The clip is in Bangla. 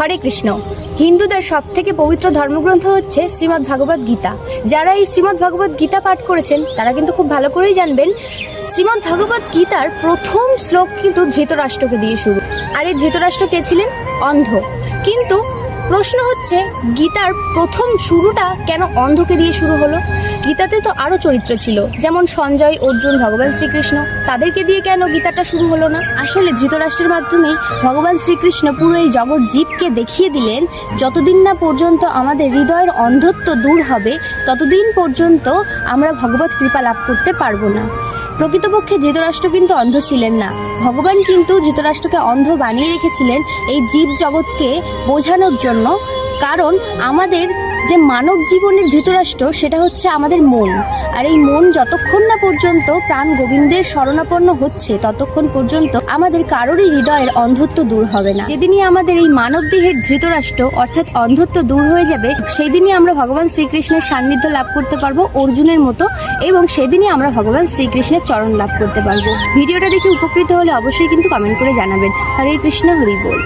হরে কৃষ্ণ। হিন্দুদের সব থেকে পবিত্র ধর্মগ্রন্থ হচ্ছে শ্রীমদ্ ভাগবত গীতা। যারা এই শ্রীমদ্ ভাগবত গীতা পাঠ করেছেন, তারা কিন্তু খুব ভালো করেই জানবেন, শ্রীমদ্ ভাগবত গীতার প্রথম শ্লোক কিন্তু ধৃতরাষ্ট্রকে দিয়ে শুরু। আর এই ধৃতরাষ্ট্র কে ছিলেন? অন্ধ। কিন্তু প্রশ্ন হচ্ছে, গীতার প্রথম শুরুটা কেন অন্ধকে দিয়ে শুরু হলো? গীতাতে তো আরও চরিত্র ছিল, যেমন সঞ্জয়, অর্জুন, ভগবান শ্রীকৃষ্ণ। তাদেরকে দিয়ে কেন গীতাটা শুরু হলো না? আসলে ধৃতরাষ্ট্রের মাধ্যমেই ভগবান শ্রীকৃষ্ণ পুরো এই জগৎ জীবকে দেখিয়ে দিলেন, যতদিন না পর্যন্ত আমাদের হৃদয়ের অন্ধত্ব দূর হবে, ততদিন পর্যন্ত আমরা ভগবত কৃপা লাভ করতে পারব না। প্রকৃতপক্ষে ধৃতরাষ্ট্র কিন্তু অন্ধ ছিলেন না। ভগবান কিন্তু ধৃতরাষ্ট্রকে অন্ধ বানিয়ে রেখেছিলেন এই জীব জগৎকে বোঝানোর জন্য, কারণ আমাদের যে মানব জীবনের ধৃতরাষ্ট্র, সেটা হচ্ছে আমাদের মন। আর এই মন যতক্ষণ না পর্যন্ত প্রাণ গোবিন্দের শরণাপন্ন হচ্ছে, ততক্ষণ পর্যন্ত আমাদের কারোরই হৃদয়ের অন্ধত্ব দূর হবে না। যেদিনই আমাদের এই মানব দেহের ধৃতরাষ্ট্র, অর্থাৎ অন্ধত্ব দূর হয়ে যাবে সেই দিনই আমরা ভগবান শ্রীকৃষ্ণের সান্নিধ্য লাভ করতে পারব অর্জুনের মতো, এবং সেদিনই আমরা ভগবান শ্রীকৃষ্ণের চরণ লাভ করতে পারব। ভিডিওটা দেখে উপকৃত হলে অবশ্যই কিন্তু কমেন্ট করে জানাবেন। হরে কৃষ্ণ, হরি বল।